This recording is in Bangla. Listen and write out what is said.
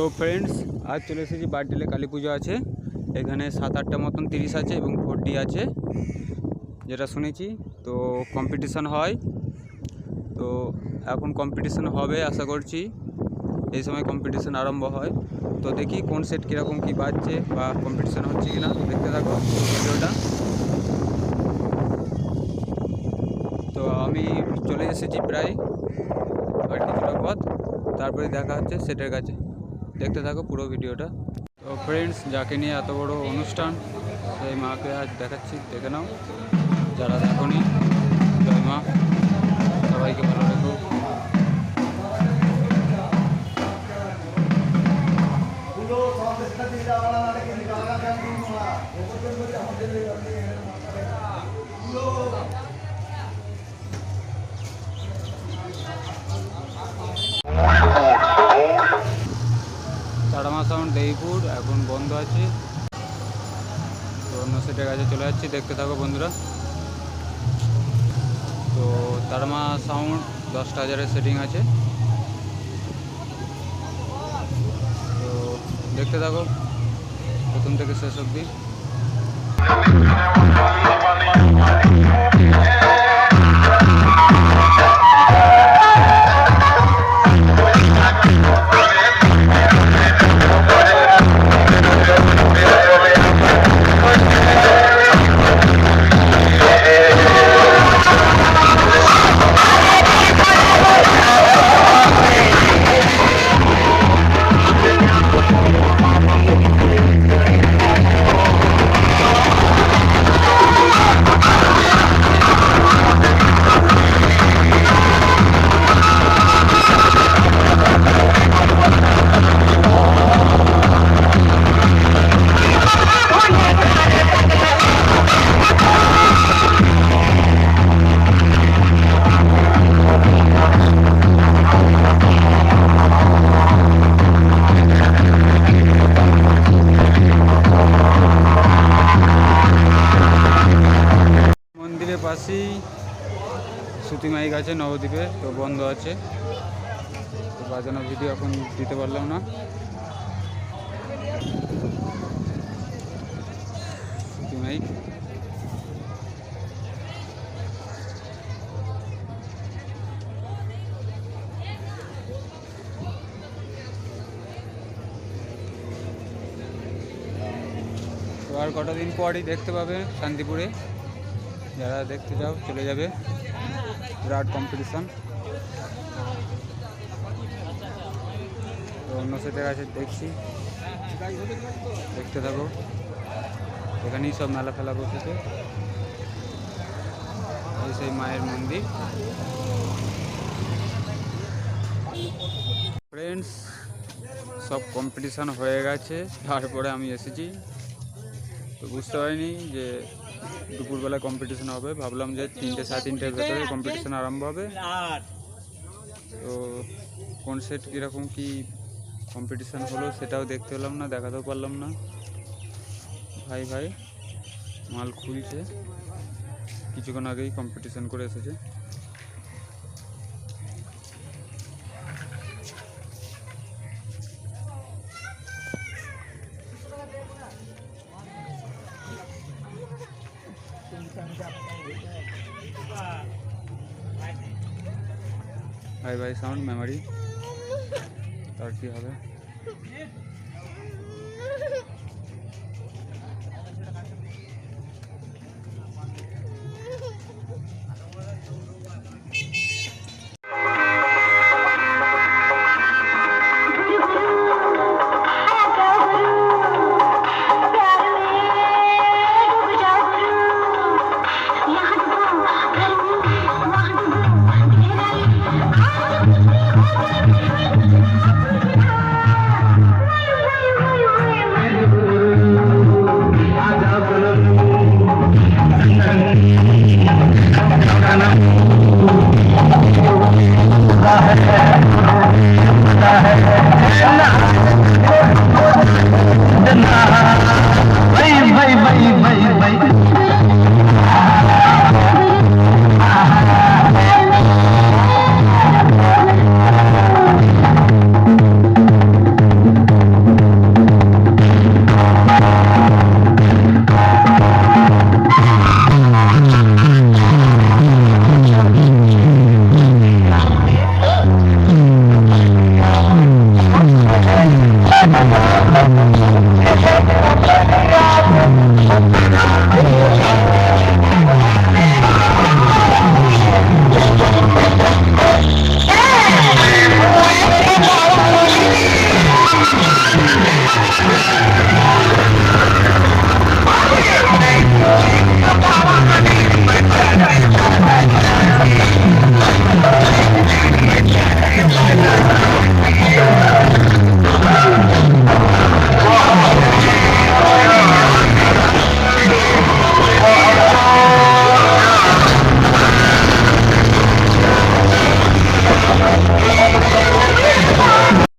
তো ফ্রেন্ডস আজ চলে এসেছি বারডিলে কালী পুজো আছে। এখানে সাত আটটা মতন তিরিশ আছে এবং ফোরটি আছে, যেটা শুনেছি। তো কম্পিটিশান হয়। তো এখন কম্পিটিশান হবে আশা করছি। এই সময় কম্পিটিশান আরম্ভ হয়। তো দেখি কোন সেট কীরকম কী বাজছে বা কম্পিটিশান হচ্ছে কি না দেখতে থাকো ভিডিওটা। তো আমি চলে এসেছি প্রায়। আর কিছুটা পথ। তারপরে দেখা হচ্ছে সেটের কাছে। দেখতে থাকো পুরো ভিডিওটা। তো ফ্রেন্ডস যাকে নিয়ে এত বড় অনুষ্ঠান, সেই মাকে আজ দেখাচ্ছি, দেখে নাও। যারা দেখো নি জয় মা। সবাইকে ভালো রেখো। সাউন্ড দেইপুর এখন বন্ধ আছে। তো অন্য সেটের কাছে চলে যাচ্ছি, দেখতে থাকো বন্ধুরা। তো তারামা সাউন্ড দশটা হাজারের সেটিং আছে। তো দেখতে থাকো, প্রথম থেকে শেষ অবধি। সুতি মাইক আছে নবদ্বীপে, তো বন্ধ আছে। তো বাজানো ভিডিও এখন দিতে পারলাম না। সুতি মাইক আর কটা দিন পরই দেখতে পাবে শান্তিপুরে। যারা দেখতে যাও চলে যাবে। বিরাট কম্পিটিশন তো অন্য সেটের কাছে দেখছি। দেখতে থাকো। এখানেই সব মেলা ফেলা বসেছে। এই সেই মায়ের মন্দির। ফ্রেন্ডস সব কম্পিটিশান হয়ে গেছে। তারপরে আমি এসেছি। তো বুঝতে পারিনি যে দুপুরবেলা কম্পিটিশন হবে। ভাবলাম যে তিনটে সাড়ে তিনটের ভেতরে কম্পিটিশন আরম্ভ হবে। তো কোন সেট কীরকম কি কম্পিটিশান হলো সেটাও দেখতে পেলাম না, দেখাতেও পারলাম না। ভাই ভাই, মাল খুলছে। কিছুক্ষণ আগেই কম্পিটিশন করে এসেছে। ভাই ভাই সাউন্ড মেমোরি তার কি হবে